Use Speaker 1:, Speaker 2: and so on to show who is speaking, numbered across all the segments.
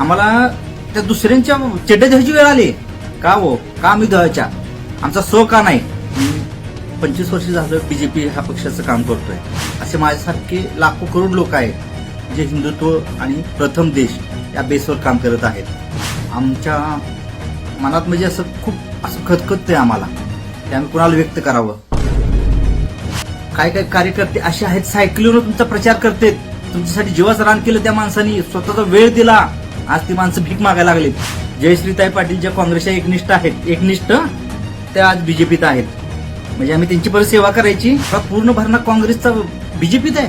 Speaker 1: आम्हाला त्या दुसऱ्यांच्या चेड्डे द्यायची वेळ आली. का हो? का आम्ही द्यायच्या आमचा सो का नाही? पंचवीस वर्ष झालं बीजेपी ह्या पक्षाचं काम करतोय. असे माझ्यासारखे लाखो करोड लोक आहेत जे हिंदुत्व आणि प्रथम देश या बेसवर काम करत आहेत. आमच्या मनात म्हणजे असं खूप असं खतखततंय आम्हाला. ते आम्ही कुणाला व्यक्त करावं? काय काय कार्यकर्ते असे आहेत सायकलीवर तुमचा प्रचार करतेत. तुमच्यासाठी जीवाचं रान केलं त्या माणसानी स्वतःचा वेळ दिला. आज ती माणसं भीक मागायला लागलीत. जयश्रीताई पाटील ज्या काँग्रेसच्या एकनिष्ठ आहेत. एकनिष्ठ त्या आज बीजेपीत आहेत. म्हणजे आम्ही त्यांची परत सेवा करायची. पूर्ण भरणा काँग्रेसचा बीजेपीत आहे.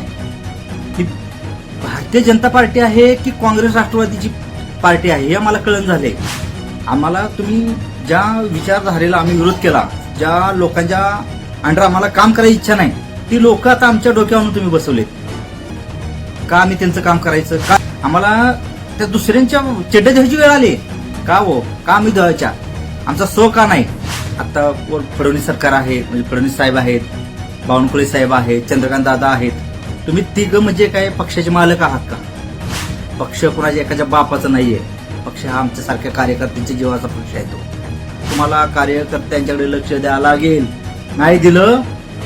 Speaker 1: ही भारतीय जनता पार्टी आहे की काँग्रेस राष्ट्रवादीची पार्टी आहे हे आम्हाला कळण झाले आम्हाला तुम्ही ज्या विचारधारेला आम्ही विरोध केला ज्या लोकांच्या अंडर आम्हाला काम करायची इच्छा नाही ती लोक आता आमच्या डोक्यावरून तुम्ही बसवलेत. का आम्ही त्यांचं काम करायचं? का आम्हाला त्या दुसऱ्यांच्या चेड्या द्यायची वेळ आली. का हो? का आम्ही द्यायच्या आमचा सो का नाही? आता फडणवीस सरकार आहे म्हणजे फडणवीस साहेब आहेत बावनकुळे साहेब आहेत चंद्रकांत दादा आहेत. तुम्ही तिघ म्हणजे काय पक्षाचे मालक आहात का? पक्ष कोणाच्या एखाद्या बापाचा नाहीये. पक्ष हा आमच्या सारख्या कार्यकर्त्यांच्या जीवाचा पक्ष आहे तो. तुम्हाला कार्यकर्त्यांच्याकडे लक्ष द्यावं लागेल. नाही दिलं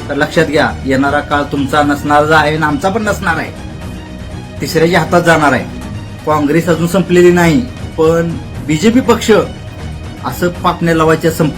Speaker 1: तर लक्षात घ्या येणारा काळ तुमचा नसणारा आहे आणि आमचा पण नसणार आहे. तिसऱ्याच्या हातात जाणार आहे. काँग्रेस अजून संपलेली नाही पण बीजेपी पक्ष असं पापण्या लावायच्या संप